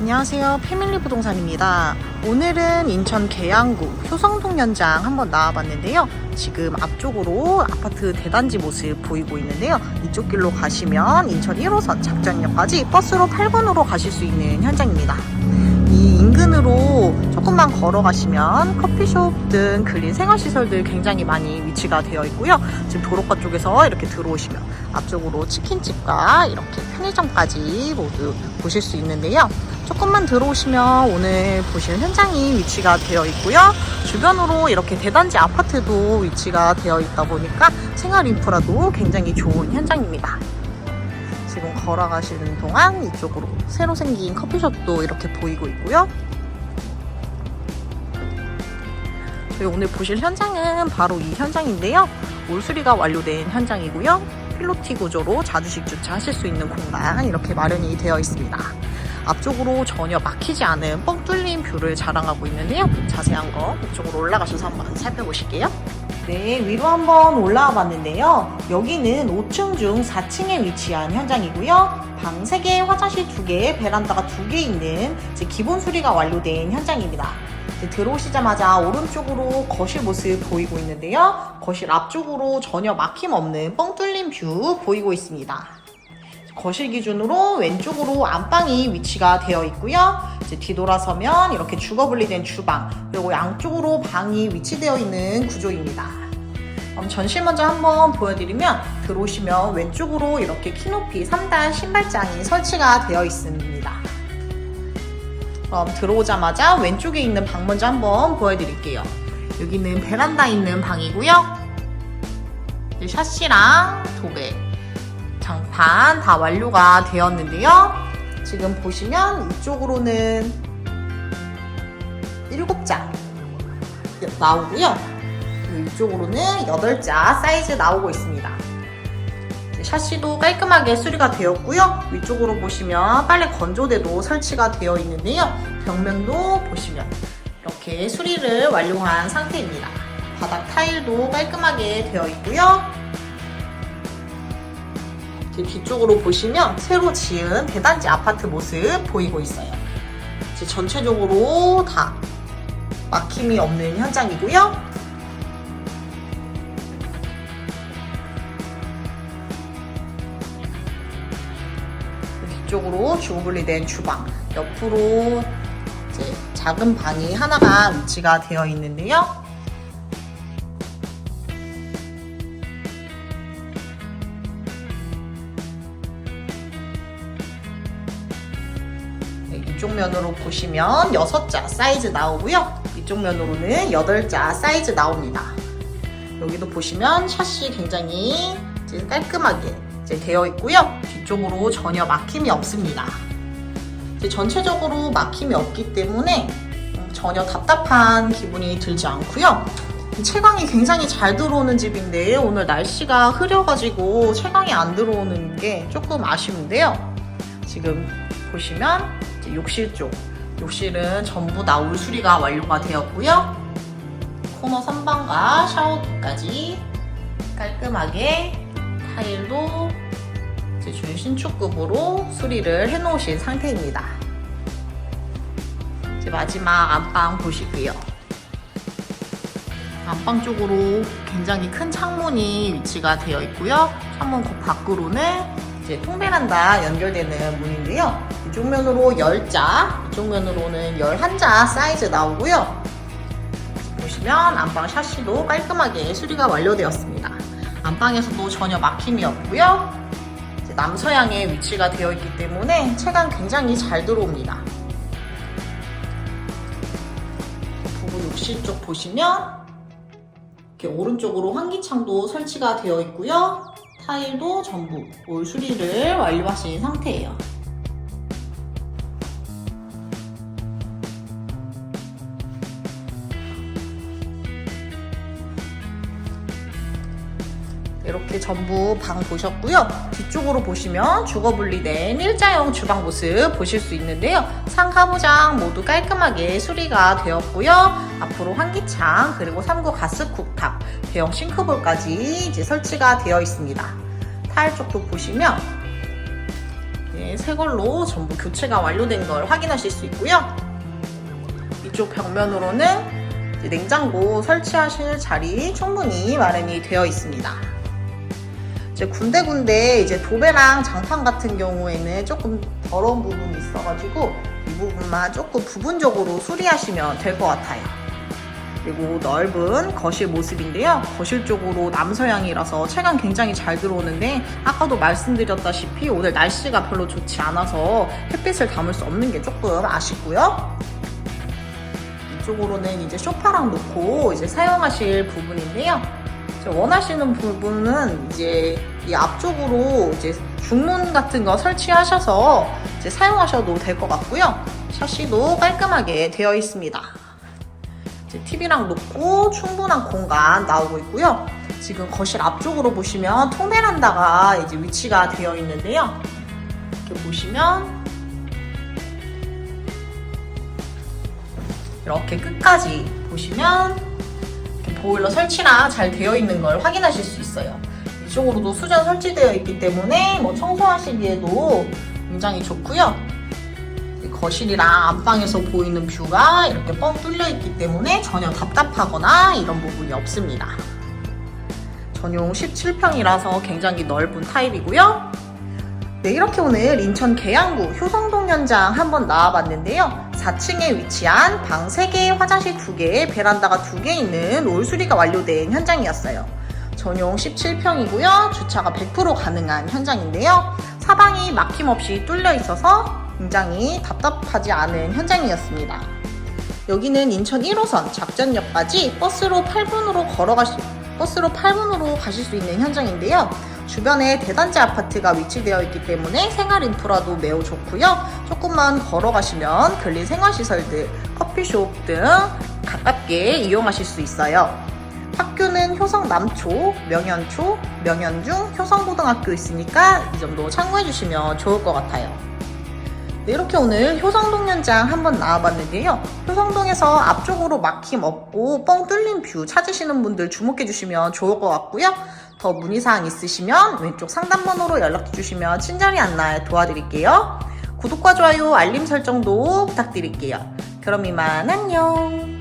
안녕하세요. 패밀리 부동산입니다. 오늘은 인천 계양구 효성동 현장 한번 나와봤는데요. 지금 앞쪽으로 아파트 대단지 모습 보이고 있는데요. 이쪽 길로 가시면 인천 1호선 작전역까지 버스로 8번으로 가실 수 있는 현장입니다. 이 인근으로 조금만 걸어가시면 커피숍 등 근린 생활시설들 굉장히 많이 위치가 되어 있고요. 지금 도로가 쪽에서 이렇게 들어오시면 앞쪽으로 치킨집과 이렇게 편의점까지 모두 보실 수 있는데요. 조금만 들어오시면 오늘 보실 현장이 위치가 되어 있고요. 주변으로 이렇게 대단지 아파트도 위치가 되어 있다 보니까 생활 인프라도 굉장히 좋은 현장입니다. 지금 걸어가시는 동안 이쪽으로 새로 생긴 커피숍도 이렇게 보이고 있고요. 저희 오늘 보실 현장은 바로 이 현장인데요. 올수리가 완료된 현장이고요. 필로티 구조로 자주식 주차하실 수 있는 공간 이렇게 마련이 되어 있습니다. 앞쪽으로 전혀 막히지 않은 뻥 뚫린 뷰를 자랑하고 있는데요. 자세한 거 이쪽으로 올라가셔서 한번 살펴보실게요. 네, 위로 한번 올라와 봤는데요. 여기는 5층 중 4층에 위치한 현장이고요. 방 3개, 화장실 2개, 베란다가 2개 있는 기본 수리가 완료된 현장입니다. 들어오시자마자 오른쪽으로 거실 모습 보이고 있는데요. 거실 앞쪽으로 전혀 막힘 없는 뻥 뚫린 뷰 보이고 있습니다. 거실 기준으로 왼쪽으로 안방이 위치가 되어 있고요. 이제 뒤돌아서면 이렇게 주거 분리된 주방, 그리고 양쪽으로 방이 위치되어 있는 구조입니다. 전실 먼저 한번 보여드리면 들어오시면 왼쪽으로 이렇게 키높이 3단 신발장이 설치가 되어 있습니다. 그럼 들어오자마자 왼쪽에 있는 방 먼저 한번 보여드릴게요. 여기는 베란다 있는 방이고요. 샤시랑 도배, 장판 다 완료가 되었는데요. 지금 보시면 이쪽으로는 7자 나오고요. 이쪽으로는 8자 사이즈 나오고 있습니다. 샤시도 깔끔하게 수리가 되었고요. 위쪽으로 보시면 빨래 건조대도 설치가 되어 있는데요. 벽면도 보시면 이렇게 수리를 완료한 상태입니다. 바닥 타일도 깔끔하게 되어 있고요. 뒤쪽으로 보시면 새로 지은 대단지 아파트 모습 보이고 있어요. 이제 전체적으로 다 막힘이 없는 현장이고요. 뒤쪽으로 주거 분리된 주방, 옆으로 이제 작은 방이 하나가 위치가 되어 있는데요. 면으로 보시면 6자 사이즈 나오고요. 이쪽 면으로는 8자 사이즈 나옵니다. 여기도 보시면 샷이 굉장히 깔끔하게 되어 있고요. 뒤쪽으로 전혀 막힘이 없습니다. 전체적으로 막힘이 없기 때문에 음, 전혀 답답한 기분이 들지 않고요. 채광이 굉장히 잘 들어오는 집인데 오늘 날씨가 흐려가지고 채광이 안 들어오는 게 조금 아쉬운데요. 지금 보시면 이제 욕실 쪽 욕실은 전부 다 울수리가 완료가 되었고요. 코너 선반과 샤워기까지 깔끔하게 타일도 이제 준 신축급으로 수리를 해놓으신 상태입니다. 이제 마지막 안방 보시고요. 안방 쪽으로 굉장히 큰 창문이 위치가 되어 있고요. 창문 그 밖으로는 이제 통베란다 연결되는 문인데요. 이쪽 면으로 10자, 이쪽 면으로는 11자 사이즈 나오고요. 보시면 안방 샤시도 깔끔하게 수리가 완료되었습니다. 안방에서도 전혀 막힘이 없고요. 이제 남서양에 위치가 되어 있기 때문에 체감 굉장히 잘 들어옵니다. 부부 욕실 쪽 보시면 이렇게 오른쪽으로 환기창도 설치가 되어 있고요. 타일도 전부 올 수리를 완료하신 상태예요. 이렇게 전부 방 보셨고요. 뒤쪽으로 보시면 주거 분리된 일자형 주방 모습 보실 수 있는데요. 상하부장 모두 깔끔하게 수리가 되었고요. 앞으로 환기창 그리고 3구 가스 쿡탑, 대형 싱크볼까지 이제 설치가 되어 있습니다. 타일 쪽도 보시면 네, 새 걸로 전부 교체가 완료된 걸 확인하실 수 있고요. 이쪽 벽면으로는 냉장고 설치하실 자리 충분히 마련이 되어 있습니다. 이제 군데군데 이제 도배랑 장판 같은 경우에는 조금 더러운 부분이 있어가지고 이 부분만 조금 부분적으로 수리하시면 될 것 같아요. 그리고 넓은 거실 모습인데요. 거실 쪽으로 남서향이라서 체감 굉장히 잘 들어오는데 아까도 말씀드렸다시피 오늘 날씨가 별로 좋지 않아서 햇빛을 담을 수 없는 게 조금 아쉽고요. 이쪽으로는 이제 소파랑 놓고 이제 사용하실 부분인데요. 원하시는 부분은 이제 이 앞쪽으로 이제 중문 같은 거 설치하셔서 이제 사용하셔도 될 것 같고요. 샤시도 깔끔하게 되어 있습니다. 이제 TV랑 놓고 충분한 공간 나오고 있고요. 지금 거실 앞쪽으로 보시면 통베란다가 이제 위치가 되어 있는데요. 이렇게 보시면 이렇게 끝까지 보시면 보일러 설치나 잘 되어 있는 걸 확인하실 수 있어요. 이쪽으로도 수전 설치되어 있기 때문에 뭐 청소하시기에도 굉장히 좋고요. 이 거실이랑 안방에서 보이는 뷰가 이렇게 뻥 뚫려 있기 때문에 전혀 답답하거나 이런 부분이 없습니다. 전용 17평이라서 굉장히 넓은 타입이고요. 네, 이렇게 오늘 인천 계양구 효성동 현장 한번 나와봤는데요. 4층에 위치한 방 3개, 화장실 2개, 베란다가 2개 있는 올 수리가 완료된 현장이었어요. 전용 17평이고요. 주차가 100% 가능한 현장인데요. 사방이 막힘없이 뚫려 있어서 굉장히 답답하지 않은 현장이었습니다. 여기는 인천 1호선 작전역까지 버스로 8분으로 걸어가시, 버스로 8분으로 가실 수 있는 현장인데요. 주변에 대단지 아파트가 위치되어 있기 때문에 생활 인프라도 매우 좋고요. 조금만 걸어가시면 근린 생활시설들, 커피숍 등 가깝게 이용하실 수 있어요. 학교는 효성 남초, 명현초, 명현중, 효성고등학교 있으니까 이 점도 참고해 주시면 좋을 것 같아요. 네, 이렇게 오늘 효성동 현장 한번 나와봤는데요. 효성동에서 앞쪽으로 막힘 없고 뻥 뚫린 뷰 찾으시는 분들 주목해 주시면 좋을 것 같고요. 더 문의사항 있으시면 왼쪽 상담번호로 연락 주시면 친절히 안내 도와드릴게요. 구독과 좋아요, 알림 설정도 부탁드릴게요. 그럼 이만 안녕!